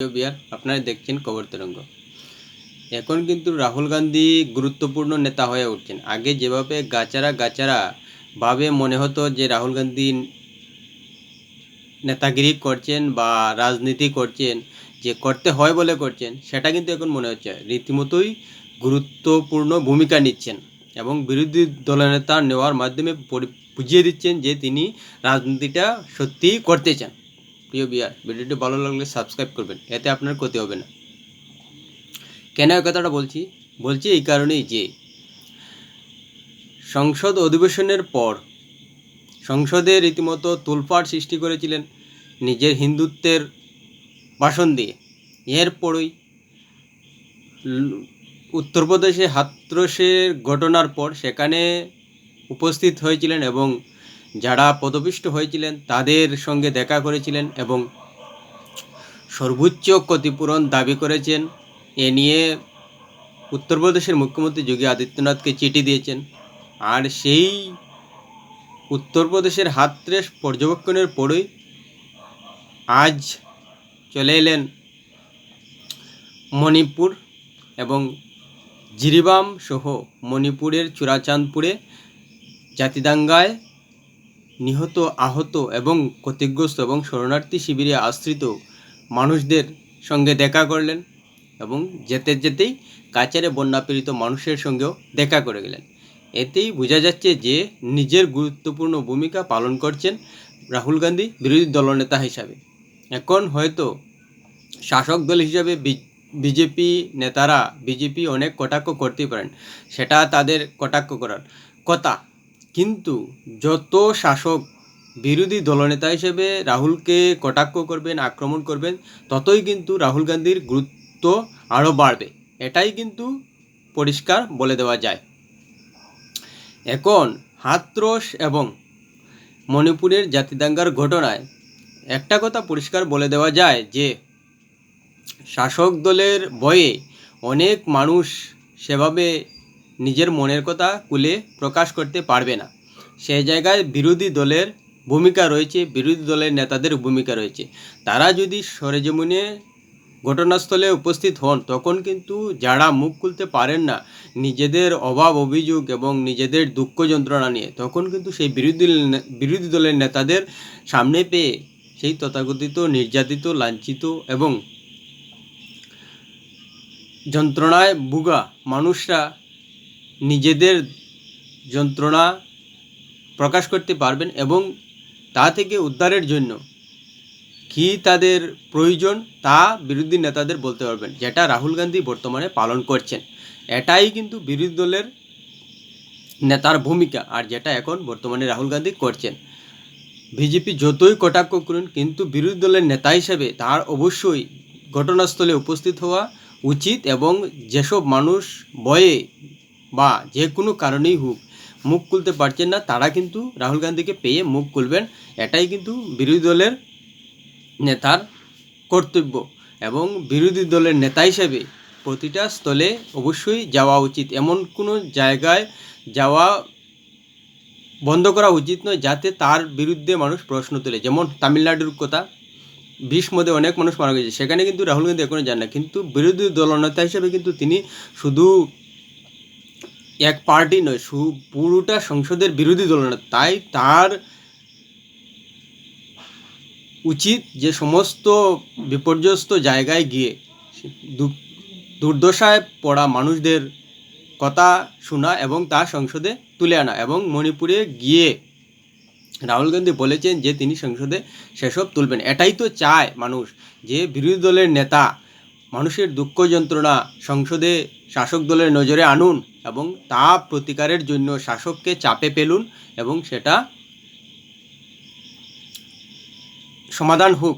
বিয়ার আপনারা দেখছেন কবর তরঙ্গ। এখন কিন্তু রাহুল গান্ধী গুরুত্বপূর্ণ নেতা হয়ে উঠছেন। আগে যেভাবে গাচারা গাচারা ভাবে মনে হতো যে রাহুল গান্ধী নেতাগিরি করছেন বা রাজনীতি করছেন, যে করতে হয় বলে করছেন, সেটা কিন্তু এখন মনে হচ্ছে। রীতিমতোই গুরুত্বপূর্ণ ভূমিকা নিচ্ছেন এবং বিরোধী দলনেতা নেওয়ার মাধ্যমে বুঝিয়ে দিচ্ছেন যে তিনি রাজনীতিটা সত্যিই করতে চান। প্রিয় বিয়ার, ভিডিওটি ভালো লাগলে সাবস্ক্রাইব করবেন, এতে আপনার ক্ষতি হবে না। কেন এই কথাটা বলছি? বলছি এই কারণেই যে, সংসদ অধিবেশনের পর সংসদে রীতিমতো তুলফাট সৃষ্টি করেছিলেন নিজের হিন্দুত্বের ভাষণ দিয়ে। এরপরই উত্তরপ্রদেশে হাতরসের ঘটনার পর সেখানে উপস্থিত হয়েছিলেন এবং যারা পদপিষ্ট হয়েছিলেন, তাদের সঙ্গে দেখা করেছিলেন এবং সর্বোচ্চ ক্ষতিপূরণ দাবি করেছেন। এ নিয়ে উত্তরপ্রদেশের মুখ্যমন্ত্রী যোগী আদিত্যনাথকে চিঠি দিয়েছেন। আর সেই উত্তরপ্রদেশের হাতরেস পর্যবেক্ষণের পরই আজ চলে এলেন মণিপুর এবং জিরিবাম সহ মণিপুরের চূড়াচাঁদপুরে জাতিদাঙ্গায় নিহত, আহত এবং ক্ষতিগ্রস্ত এবং শরণার্থী শিবিরে আশ্রিত মানুষদের সঙ্গে দেখা করলেন এবং যেতে যেতেই কাচারে বন্যাপীড়িত মানুষের সঙ্গেও দেখা করে গেলেন। এতেই বোঝা যাচ্ছে যে নিজের গুরুত্বপূর্ণ ভূমিকা পালন করছেন রাহুল গান্ধী বিরোধী দলনেতা হিসাবে। এখন হয়তো শাসক দল হিসাবে বিজেপি নেতারা, বিজেপি অনেক কটাক্ষ করতেই পারেন, সেটা তাদের কটাক্ষ করার কথা। কিন্তু যত শাসক বিরোধী দলনেতা হিসেবে রাহুলকে কটাক্ষ করবেন, আক্রমণ করবেন, ততই কিন্তু রাহুল গান্ধীর গুরুত্ব আরও বাড়বে। এটাই কিন্তু পরিষ্কার বলে দেওয়া যায়। এখন হাতরস এবং মণিপুরের জাতিদাঙ্গার ঘটনায় একটা কথা পরিষ্কার বলে দেওয়া যায় যে, শাসক দলের ভয়ে অনেক মানুষ সেভাবে নিজের মনের কথা খুলে প্রকাশ করতে পারবে না। সেই জায়গায় বিরোধী দলের ভূমিকা রয়েছে, বিরোধী দলের নেতাদের ভূমিকা রয়েছে। তারা যদি সরেজমিনে ঘটনাস্থলে উপস্থিত হন, তখন কিন্তু যারা মুখ খুলতে পারেন না, নিজেদের অভাব, অভিযোগ এবং নিজেদের দুঃখ যন্ত্রণা নিয়ে, তখন কিন্তু সেই বিরোধী বিরোধী দলের নেতাদের সামনে পেয়ে সেই তথাকথিত, নির্যাতিত, লাঞ্ছিত এবং যন্ত্রণায় ভুগা মানুষরা নিজেদের যন্ত্রণা প্রকাশ করতে পারবেন এবং তা থেকে উদ্ধারের জন্য কী তাদের প্রয়োজন তা বিরোধী নেতাদের বলতে পারবেন, যেটা রাহুল গান্ধী বর্তমানে পালন করছেন। এটাই কিন্তু বিরোধী দলের নেতার ভূমিকা আর যেটা এখন বর্তমানে রাহুল গান্ধী করছেন। বিজেপি যতই কটাক্ষ করুন, কিন্তু বিরোধী দলের নেতা হিসেবে তার অবশ্যই ঘটনাস্থলে উপস্থিত হওয়া উচিত এবং যেসব মানুষ ভয়ে বা যে কোনো কারণেই হোক, মুখ খুলতে পারছেন না, তারা কিন্তু রাহুল গান্ধীকে পেয়ে মুখ খুলবেন। এটাই কিন্তু বিরোধী দলের নেতার কর্তব্য এবং বিরোধী দলের নেতা হিসেবে প্রতিটা স্থলে অবশ্যই যাওয়া উচিত। এমন কোনো জায়গায় যাওয়া বন্ধ করা উচিত নয়, যাতে তার বিরুদ্ধে মানুষ প্রশ্ন তোলে। যেমন তামিলনাড়ুর কথা মধ্যে অনেক মানুষ মারা গেছে। সেখানে কিন্তু রাহুল গান্ধী এখনও যান না কিন্তু বিরোধী দলনেতা হিসেবে কিন্তু তিনি শুধু এক পার্টি নয় শু পুরোটা সংসদের বিরোধী দলনেতা তাই তার উচিত যে সমস্ত বিপর্যস্ত জায়গায় গিয়ে দুর্দশায় পড়া মানুষদের কথা শোনা এবং তা সংসদে তুলে আনা এবং মণিপুরে গিয়ে রাহুল গান্ধী বলেছেন যে তিনি সংসদে সেসব তুলবেন। এটাই তো চায় মানুষ যে বিরোধী দলের নেতা মানুষের দুঃখ যন্ত্রণা সংসদে শাসক দলের নজরে আনুন এবং তা প্রতিকারের জন্য শাসককে চাপে ফেলুন এবং সেটা সমাধান হোক।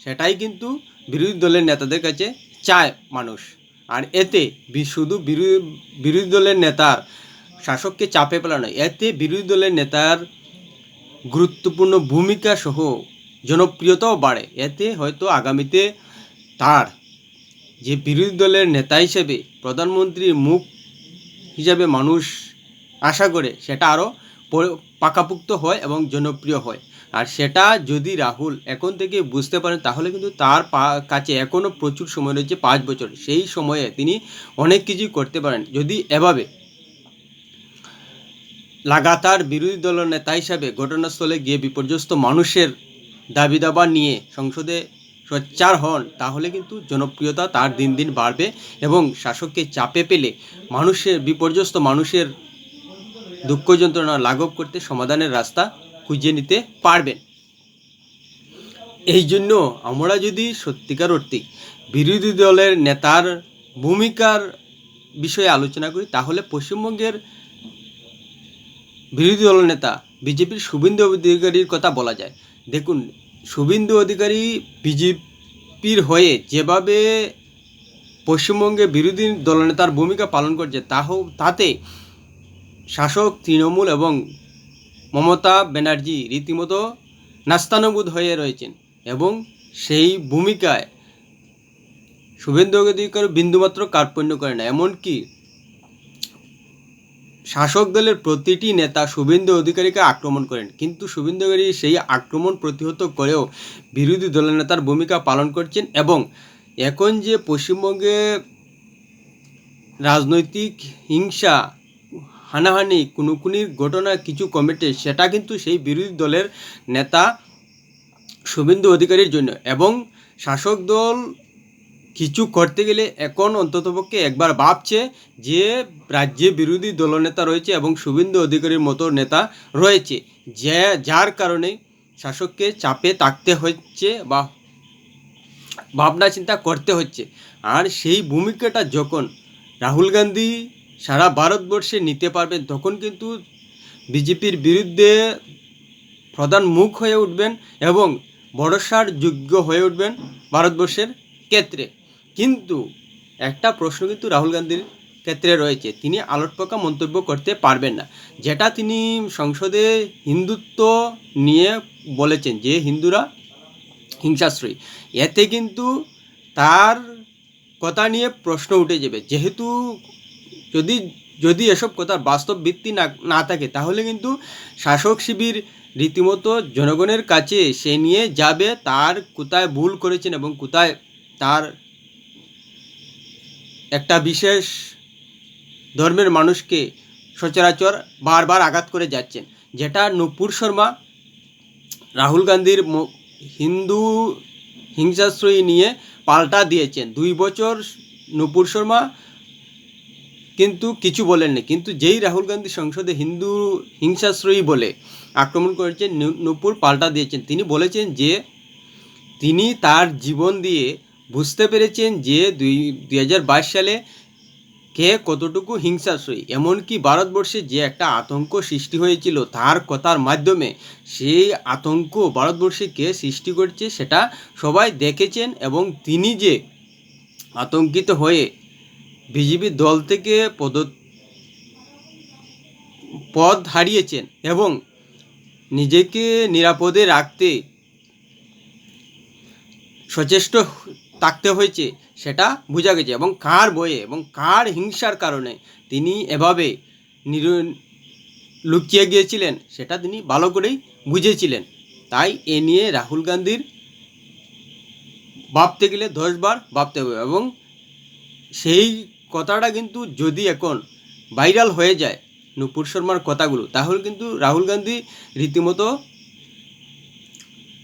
সেটাই কিন্তু বিরোধী দলের নেতাদের কাছে চায় মানুষ। আর এতে শুধু বিরোধী বিরোধী দলের নেতার শাসককে চাপে ফেলা নয়, এতে বিরোধী দলের নেতার গুরুত্বপূর্ণ ভূমিকা সহ জনপ্রিয়তাও বাড়ে। এতে হয়তো আগামীতে তার যে বিরোধী দলের নেতা হিসেবে প্রধানমন্ত্রীর মুখ হিসাবে মানুষ আশা করে সেটা আরও পাকাপুক্ত হয় এবং জনপ্রিয় হয়। আর সেটা যদি রাহুল এখন থেকে বুঝতে পারেন, তাহলে কিন্তু তার কাছে এখনও প্রচুর সময় রয়েছে, পাঁচ বছর। সেই সময়ে তিনি অনেক কিছুই করতে পারেন। যদি এভাবে লাগাতার বিরোধী দলের নেতা হিসাবে ঘটনাস্থলে গিয়ে বিপর্যস্ত মানুষের দাবি দাবা নিয়ে সংসদে সোচ্চার হন, তাহলে কিন্তু জনপ্রিয়তা তার দিন দিন বাড়বে এবং শাসককে চাপে পেলে মানুষের বিপর্যস্ত মানুষের দুঃখ যন্ত্রণা লাঘব করতে সমাধানের রাস্তা খুঁজে নিতে পারবেন। এই জন্য আমরা যদি সত্যিকার অর্থে বিরোধী দলের নেতার ভূমিকার বিষয়ে আলোচনা করি, তাহলে পশ্চিমবঙ্গের বিরোধী দল নেতা, বিজেপির শুভেন্দু অধিকারীর কথা বলা যায়। দেখুন শুভেন্দু অধিকারী বিজেপির হয়ে যেভাবে পশ্চিমবঙ্গে বিরোধী দলনেতার ভূমিকা পালন করছে, তাহ তাতে শাসক তৃণমূল এবং মমতা ব্যানার্জি রীতিমতো নাস্তানুবোধ হয়ে রয়েছেন এবং সেই ভূমিকায় শুভেন্দু অধিকারী বিন্দুমাত্র কার্পণ্য করে না। এমনকি শাসক দলের প্রতিটি নেতা শুভেন্দু অধিকারীকে আক্রমণ করেন। কিন্তু শুভেন্দু অধিকারী সেই আক্রমণ প্রতিহত করেও বিরোধী দলের নেতার ভূমিকা পালন করছেন এবং এখন যে পশ্চিমবঙ্গে রাজনৈতিক হিংসা, হানাহানি, কুনুকুনির ঘটনা কিছু কমেছে সেটা কিন্তু সেই বিরোধী দলের নেতা শুভেন্দু অধিকারীর জন্য। এবং শাসক দল কিছু করতে গেলে এখন অন্ততপক্ষে একবার ভাবছে যে রাজ্যে বিরোধী দলনেতা রয়েছে এবং শুভেন্দু অধিকারীর মতো নেতা রয়েছে। যে, যার কারণে শাসককে চাপে থাকতে হচ্ছে বা ভাবনা চিন্তা করতে হচ্ছে। আর সেই ভূমিকাটা যখন রাহুল গান্ধী সারা ভারতবর্ষে নিতে পারবেন, তখন কিন্তু বিজেপির বিরুদ্ধে প্রধান মুখ হয়ে উঠবেন এবং ভরসার যোগ্য হয়ে উঠবেন ভারতবর্ষের ক্ষেত্রে। কিন্তু একটা প্রশ্ন কিন্তু রাহুল গান্ধীর ক্ষেত্রে রয়েছে। তিনি আলোটপাকা মন্তব্য করতে পারবেন না। যেটা তিনি সংসদে হিন্দুত্ব নিয়ে বলেছেন যে হিন্দুরা হিংসাশ্রয়ী। এতে কিন্তু তার কথা নিয়ে প্রশ্ন উঠে যাবে। যেহেতু যদি যদি এসব কথার বাস্তব ভিত্তি না না থাকে, তাহলে কিন্তু শাসক শিবির রীতিমতো জনগণের কাছে সে নিয়ে যাবে, তার কোথায় ভুল করেছেন এবং কোথায় তার একটা বিশেষ ধর্মের মানুষকে সচরাচর বারবার আঘাত করে যাচ্ছেন। যেটা নূপুর শর্মা, রাহুল গান্ধীর হিন্দু হিংসাশ্রয়ী নিয়ে পাল্টা দিয়েছেন। দুই বছর নূপুর শর্মা কিন্তু কিছু বলেননি। কিন্তু যেই রাহুল গান্ধী সংসদে হিন্দু হিংসাশ্রয়ী বলে আক্রমণ করেছেন নূপুর পাল্টা দিয়েছেন। তিনি বলেছেন যে, তিনি তার জীবন দিয়ে বুঝতে পেরেছেন যে দুই দুই সালে কে কতটুকু হিংসাশ্রয়ী এমনকি ভারতবর্ষে যে একটা আতঙ্ক সৃষ্টি হয়েছিল তার কথার মাধ্যমে, সেই আতঙ্ক ভারতবর্ষে কে সৃষ্টি করছে সেটা সবাই দেখেছেন এবং তিনি যে আতঙ্কিত হয়ে বিজেপি দল থেকে পদ পদ হারিয়েছেন এবং নিজেকে নিরাপদে রাখতে সচেষ্ট থাকতে হয়েছে, সেটা বোঝা গেছে এবং কার বয়ে এবং কার হিংসার কারণে তিনি এভাবে নির লুকিয়ে গিয়েছিলেন, সেটা তিনি ভালো করেই বুঝেছিলেন। তাই এ নিয়ে রাহুল গান্ধীর ভাবতে গেলে দশবার ভাবতে হবে এবং সেই কথাটা কিন্তু যদি এখন ভাইরাল হয়ে যায় নুপুর শর্মার কথাগুলো, তাহলে কিন্তু রাহুল গান্ধী রীতিমতো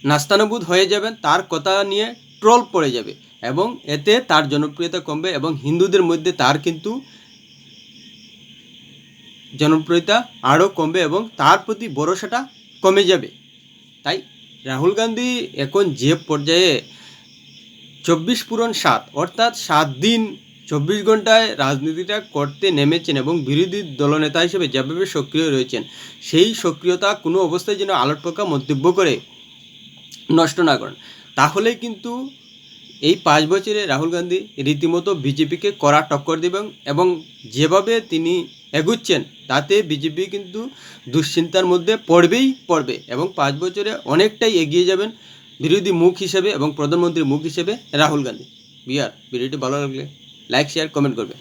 নাস্তানুবোধ হয়ে যাবেন, তার কথা নিয়ে ট্রল পড়ে যাবে। এবং এতে তার জনপ্রিয়তা কমবে এবং হিন্দুদের মধ্যে তার কিন্তু জনপ্রিয়তা আরও কমবে এবং তার প্রতি ভরসাটা কমে যাবে। তাই রাহুল গান্ধী এখন যে পর্যায়ে চব্বিশ পূরণ সাত, অর্থাৎ সাত দিন চব্বিশ ঘন্টায় রাজনীতিটা করতে নেমেছেন এবং বিরোধী দলনেতা হিসেবে যেভাবে সক্রিয় রয়েছেন, সেই সক্রিয়তা কোনো অবস্থায় যেন আলোট পাকা মন্তব্য করে নষ্ট না করেন। তাহলে কিন্তু এই পাঁচ বছরে রাহুল গান্ধী রীতিমতো বিজেপিকে কড়া টক্কর দেবেন এবং যেভাবে তিনি এগুচ্ছেন, তাতে বিজেপি কিন্তু দুশ্চিন্তার মধ্যে পড়বেই পড়বে এবং পাঁচ বছরে অনেকটাই এগিয়ে যাবেন বিরোধী মুখ হিসেবে এবং প্রধানমন্ত্রীর মুখ হিসেবে রাহুল গান্ধী। বিহার, ভিডিওটি ভালো লাগলে লাইক শেয়ার কমেন্ট করবে।